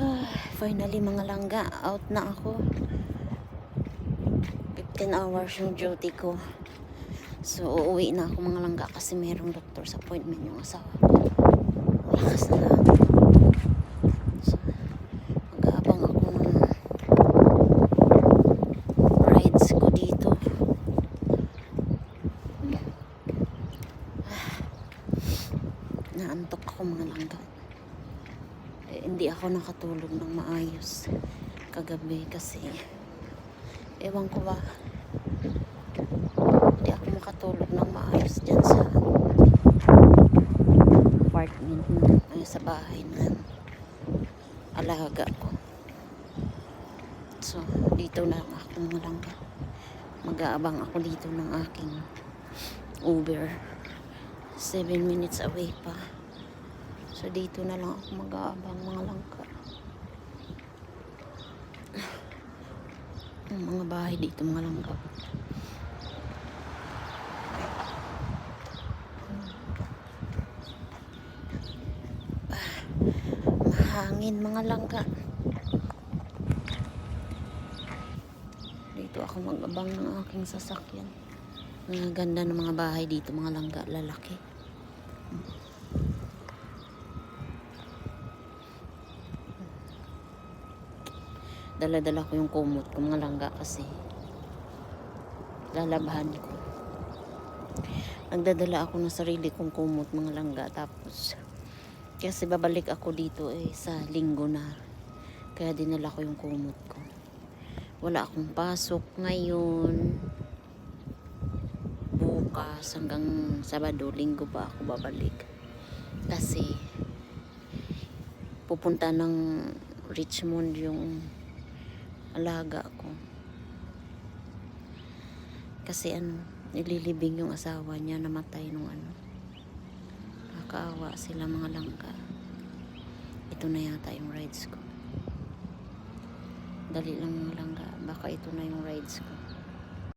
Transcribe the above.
Finally mga langga, out na ako. 15 hours yung duty ko. So, uuwi na ako mga langga kasi merong doctor's appointment yung asawa ko. Malakas na lang. So, mag-aabang ako ng rides ko dito. Naantok ako mga langga. Eh, hindi ako nakatulog ng maayos kagabi kasi ewan ko ba hindi ako makatulog ng maayos dyan sa apartment ay sa bahay ng alaga ko. So dito na lang ako mga langga mag-aabang ako dito ng aking Uber. 7 minutes away pa So dito na lang ako mag-aabang mga langka. Ang mga bahay dito mga langka. Ah, Mahangin mga langka. Dito ako mag-abang ng aking sasakyan. Ang ganda ng mga bahay dito mga langga, lalaki. Dala-dala ko yung kumot ko mga langga kasi. Lalabahan ko. Nagdadala ako ng sarili kong kumot mga langga tapos kasi babalik ako dito eh sa linggo na. Kaya dinala ko yung kumot ko. Wala akong pasok ngayon. Bukas hanggang sabado linggo pa ako babalik. Kasi pupunta ng Richmond yung alaga ko. Kasi ano, nililibing yung asawa niya namatay nung ano. Nakakaawa sila mga langka. Ito na yata yung rides ko. Dali lang mga langka. Baka ito na yung rides ko.